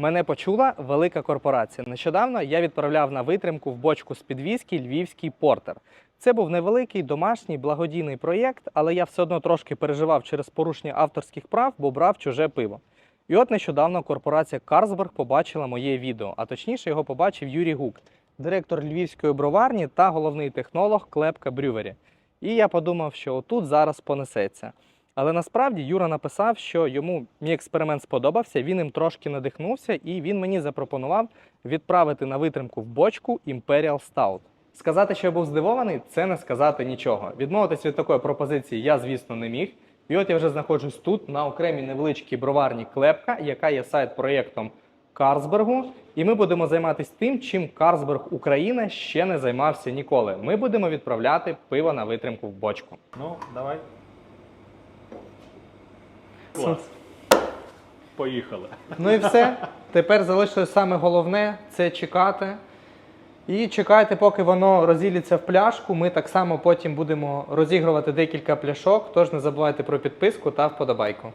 Мене почула велика корпорація. Нещодавно я відправляв на витримку в бочку з підвізки львівський портер. Це був невеликий домашній благодійний проєкт, але я все одно трошки переживав через порушення авторських прав, бо брав чуже пиво. І от нещодавно корпорація Карсберг побачила моє відео, а точніше його побачив Юрій Гук, директор львівської броварні та головний технолог Клепка Брювері. І я подумав, що отут зараз понесеться. Але насправді Юра написав, що йому мій експеримент сподобався, він їм трошки надихнувся, і він мені запропонував відправити на витримку в бочку Imperial Stout. Сказати, що я був здивований, це не сказати нічого. Відмовитись від такої пропозиції я, звісно, не міг. І от я вже знаходжусь тут, на окремій невеличкій броварні Клепка, яка є сайт-проєктом Карсбергу. І ми будемо займатися тим, чим Карсберг Україна ще не займався ніколи. Ми будемо відправляти пиво на витримку в бочку. Ну, давай. Клас. Поїхали. Ну і все. Тепер залишилось саме головне це чекати. І чекайте, поки воно розіліться в пляшку. Ми так само потім будемо розігрувати декілька пляшок. Тож не забувайте про підписку та вподобайку.